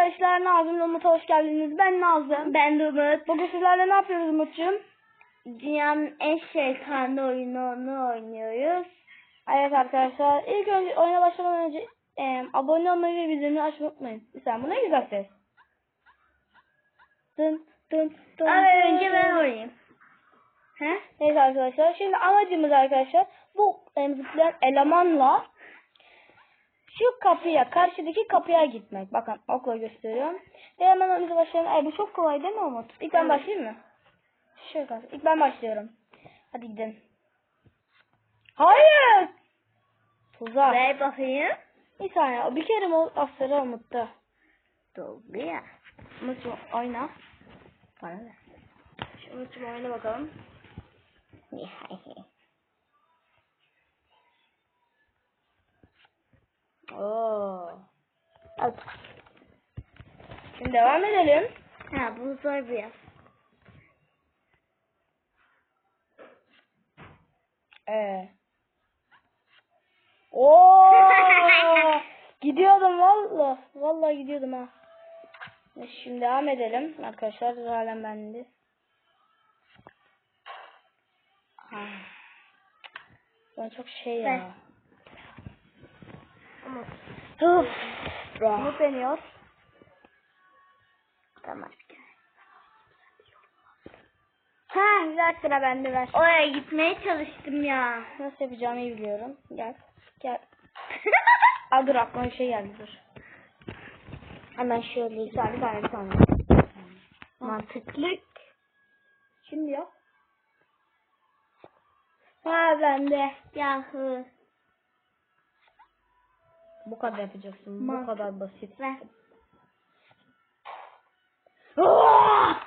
arkadaşlar Nazım Umut'a hoş geldiniz. Ben Nazım. Ben de Umut. Bugün sizlerle ne yapıyoruz Umut'cum? Dünyanın en şeytanlı oyununu oynuyoruz. Evet arkadaşlar ilk önce oyuna başlamadan önce e, abone olmayı ve bildirimleri açmayı unutmayın. Sen bu ne güzel ses. Dın dın dın. Ama önce ben oynayayım. He? Evet arkadaşlar şimdi amacımız arkadaşlar bu e, zıplayan elemanla şu kapıya karşıdaki kapıya gitmek. Bakın okla gösteriyorum. Ve hemen önümüze başlayalım. Ay bu çok kolay değil mi Umut? İlk ben Evet. başlayayım mı? Şöyle kalsın. İlk ben başlıyorum. Hadi gidelim. Hayır! Tuzak. Ver bakayım. Bir saniye. Bir kere mi aferin Umut'ta? Doldu ya. Umut'cum oyna. Bana ver. Umut'cum oyna bakalım. Oo. Al. Şimdi devam edelim. Ha bu zor biraz. Ee. Oo! gidiyordum valla. Vallahi gidiyordum ha. Şimdi devam edelim arkadaşlar. Halen bende. Ah. Ben çok şey ya. Ben- Umut. Uf. Umut deniyor. Tamam. Ha güzel sıra bende ver. Oraya gitmeye çalıştım ya. Nasıl yapacağımı iyi biliyorum. Gel. Gel. Aa dur aklıma bir şey geldi dur. Hemen şöyle bir saniye bir saniye. mantıklı. Şimdi yap. Ha bende. Yahu. Bu kadar yapacaksın. Bu Mantık. kadar basit. Ver.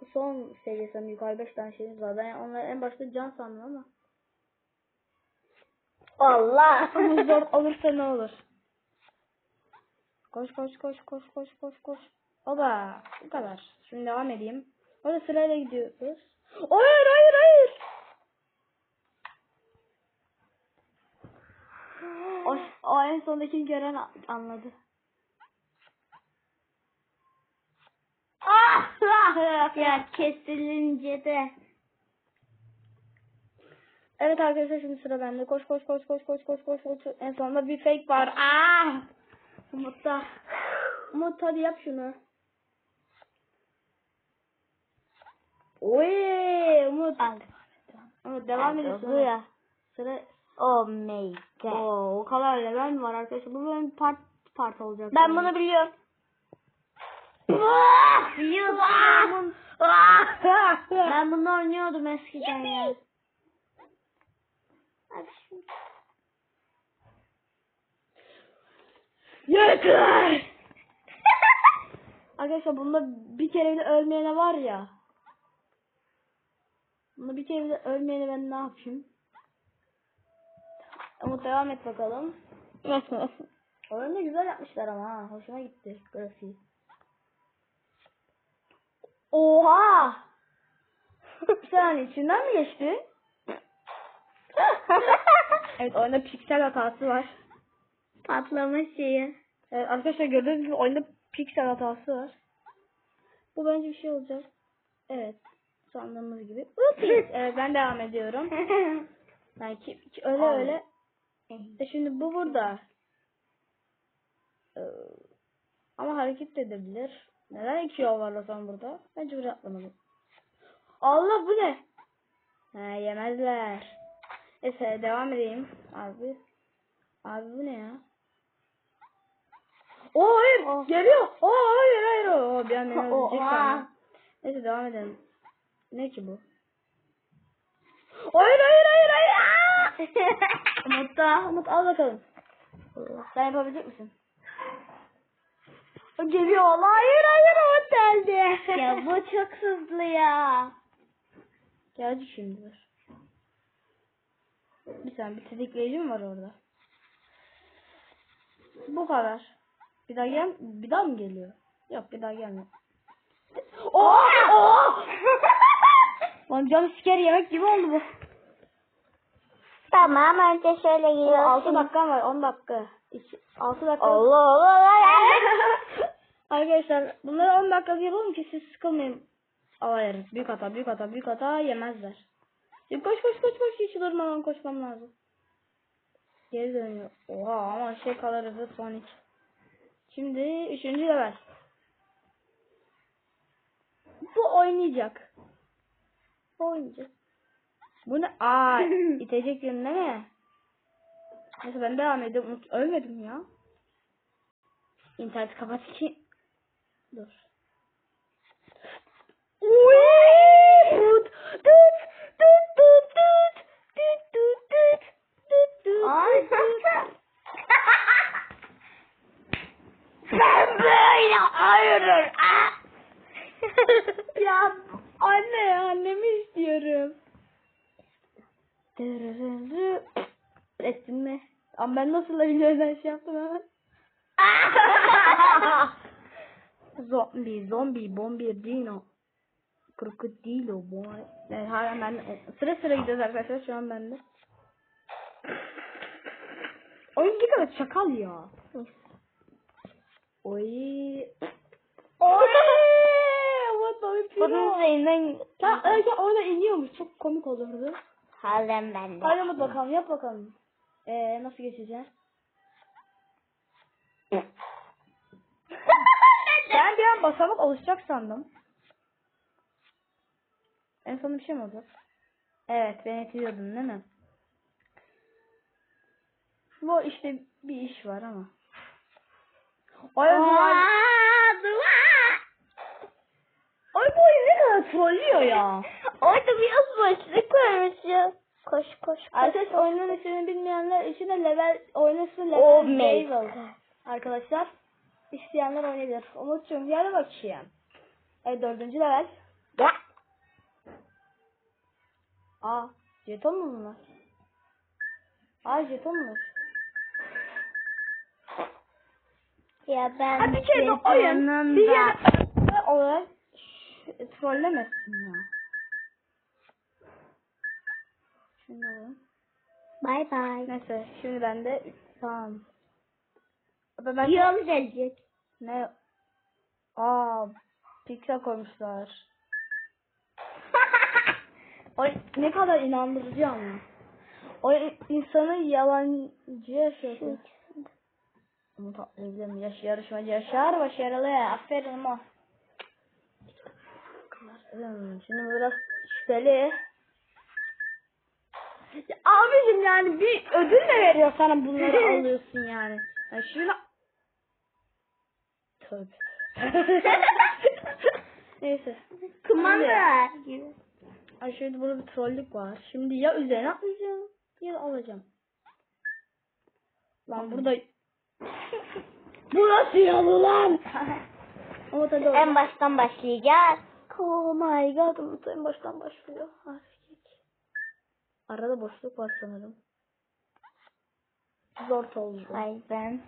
Bu son seviye sanırım. Yukarı 5 tane şeyimiz var. Ben onları en başta can sandım ama. Allah. Ama zor olursa ne olur? Koş koş koş koş koş koş koş. Oba bu kadar. Şimdi devam edeyim. Orada sırayla gidiyoruz. Hayır hayır hayır. O, o en sondaki gören anladı. Ah! ya kesilince de. Evet arkadaşlar şimdi sıra bende. Koş koş koş koş koş koş koş koş. En sonunda bir fake var. Aa! Umut'ta. Umut hadi yap şunu. Oy Umut. Al. Umut devam ediyorsun. Sıra Oh my god. Oo, o kadar level var arkadaşlar. Bu bölüm part part olacak. Ben yani. bunu biliyorum. Biliyorum. ben bunu oynuyordum eskiden ya. Yeter. Arkadaşlar bunda bir kere bile ölmeyene var ya. Bunda bir kere bile ölmeyene ben ne yapayım? Ama devam et bakalım. Oyunu güzel yapmışlar ama ha. Hoşuma gitti grafiği. Oha! saniye içinden mi geçti? evet oyunda piksel hatası var. Patlama şeyi. Evet, arkadaşlar gördüğünüz gibi oyunda piksel hatası var. Bu bence bir şey olacak. Evet. Sandığımız gibi. Ups. evet ben devam ediyorum. Yani ki, ki öyle öyle. E şimdi bu burada. Ee, ama hareket de edebilir. Neden iki yol var o zaman burada? Bence buraya atlamalıyım. Allah bu ne? Ha yemezler. Neyse devam edeyim. Abi. Abi bu ne ya? Oo hayır Oh. geliyor. Oo hayır hayır. Oo, bir an beni öldürecek sandım. Neyse devam edelim. Ne ki bu? Hayır hayır hayır hayır. Aa! Umut al bakalım. Sen yapabilecek misin? O geliyor. Hayır hayır Umut geldi. ya bu çok hızlı ya. Geldi şimdi dur. Bir saniye bir tetikleyici mi var orada? Bu kadar. Bir daha gel bir daha mı geliyor? Yok bir daha gelmiyor. Oh! Oh! Lan canı siker yemek gibi oldu bu. Tamam önce şöyle giriyorsun. 6 dakika var 10 dakika. 6 dakika. Allah Allah Allah. Arkadaşlar bunları 10 dakika yapalım ki siz sıkılmayın. Alayarız. Büyük hata, büyük hata, büyük hata yemezler. Koş koş koş koş hiç durmadan koşmam lazım. Geri dönüyor. Oha ama şey kadar hızlı Sonic. Şimdi üçüncü level. Bu oynayacak. Bu oynayacak. Bu ne? Aa itecek yönüne mi? Neyse ben devam. Unut- Ölmedim ya. İnterneti kapat ki. Dur. Tut, tut, tut, tut, tut, tut, tut, tut, tut, tut, Ay. tut. Ben böyle hayırır. ya anne annemi istiyorum. Ettin mi? Ama ben nasıl videodan şey yaptım hemen. Zombi, zombi, bombi, dino. Krokodilo, boy. Yani hala ben sıra sıra gidiyoruz arkadaşlar şu an bende. Oyun kadar çakal ya. Oy. Oy. What the Bunun üzerinden Ya öyle orada iniyormuş. Çok komik olurdu. Halen bende. Hadi hadi bakalım yap bakalım. Ee, nasıl geçeceğiz? ben bir an basamak oluşacak sandım. En son bir şey mi oldu? Evet beni etkiliyordun değil mi? Bu işte bir iş var ama. Ay duvar. Ay bu oyun ne kadar trollüyor ya. Orada biraz boşluk varmış ya. Koş koş koş. Arkadaşlar oyunun ismini bilmeyenler için de level oynasın level Oh level. Arkadaşlar isteyenler oynayabilir. Umut'cum gel bakayım. Evet dördüncü level. Ya. Aa jeton mu bunlar? Aa jeton mu? Ya ben Ha bir kere oyun bir yere olarak trollemesin ya. Şimdi alalım. Bye bye. Neyse şimdi ben de tamam. Ben, ben Yol gelecek. Ne? Aa, piksel koymuşlar. Ay ne kadar inandırıcı ama. O insanı yalancıya yapıyor. Umut atlayabilirim. Yaş, yarışmacı Yaşar başarılı. Aferin ama. Hmm, Şimdi bu biraz şüpheli. Abicim yani bir ödül mü veriyor sana bunları alıyorsun yani. yani şunu... Tövbe. Neyse. Kumanda. Ay şimdi burada bir trollük var. Şimdi ya üzerine atlayacağım ya da alacağım. Lan burada... Bu nasıl yalı lan? Ama tabii En baştan başlayacağız. Oh my god. En baştan başlıyor. Hareket. Arada boşluk var sanırım. Zor oldu. Ay ben.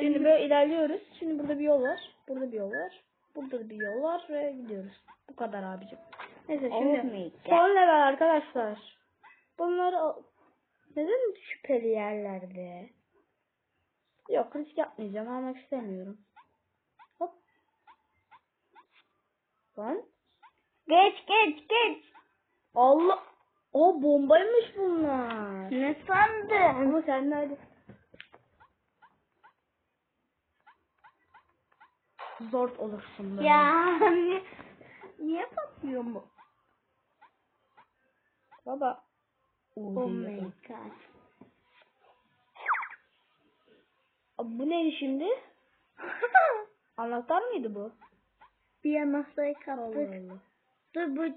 Şimdi böyle ilerliyoruz. Şimdi burada bir yol var. Burada bir yol var. Burada bir yol var ve gidiyoruz. Bu kadar abicim. Neyse şimdi son level arkadaşlar. Bunları al- neden şüpheli yerlerde? Yok risk yapmayacağım. Almak istemiyorum. Hop. Lan. Geç geç geç. Allah. O bombaymış bunlar. Ne sandın? Ama sen nerede? Zor olursun böyle. Ya niye, niye patlıyor bu? Baba. Oh my god. Abi bu neydi şimdi? Anahtar mıydı bu? Bir anahtarı Allah kaptık. Allah. Dur bu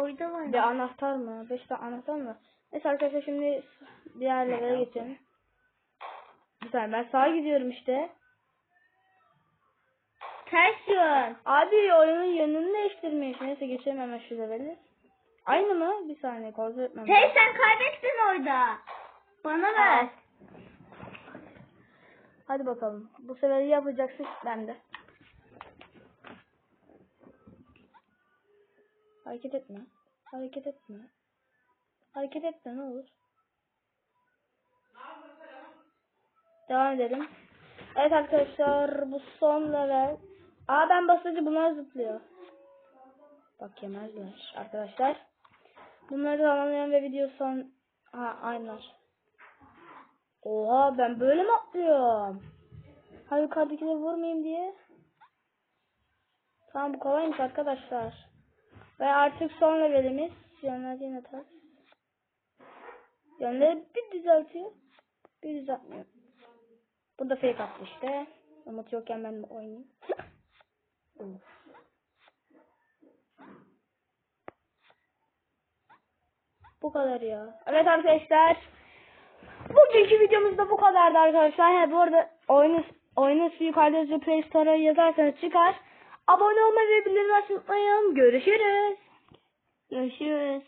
orada var. Bir anahtar mı? Beş tane anahtar mı? Neyse arkadaşlar şimdi diğer levele geçelim. Bir saniye ben sağa gidiyorum işte. Ters yön. Abi oyunun yönünü değiştirmiş. Neyse geçelim hemen şu leveli. Aynı mı? Bir saniye kontrol etmem. Hey sen kaybettin orada. Bana ver. Hadi bakalım. Bu sefer yapacaksın ben de. Hareket etme. Hareket etme. Hareket etme ne olur. Devam edelim. Evet arkadaşlar bu son level. Aa ben basınca bunlar zıplıyor. Bak yemezler arkadaşlar. Bunları tamamlayan ve video son... Ha aynılar. Oha ben böyle mi atlıyorum? Ha yukarıdakileri vurmayayım diye. Tamam bu kolaymış arkadaşlar. Ve artık son levelimiz. Yönler yine ters. Yönleri bir düzeltiyor. Bir düzeltmiyor. Bu da fake attı işte. Umut yokken ben de oynayayım. Bu kadar ya. Evet arkadaşlar. Bugünkü videomuz da bu kadardı arkadaşlar. Ha, bu arada oyunu oyunu yukarıda Play Store'a yazarsanız çıkar. Abone olmayı ve bildirimleri açmayı unutmayın. Görüşürüz. Görüşürüz.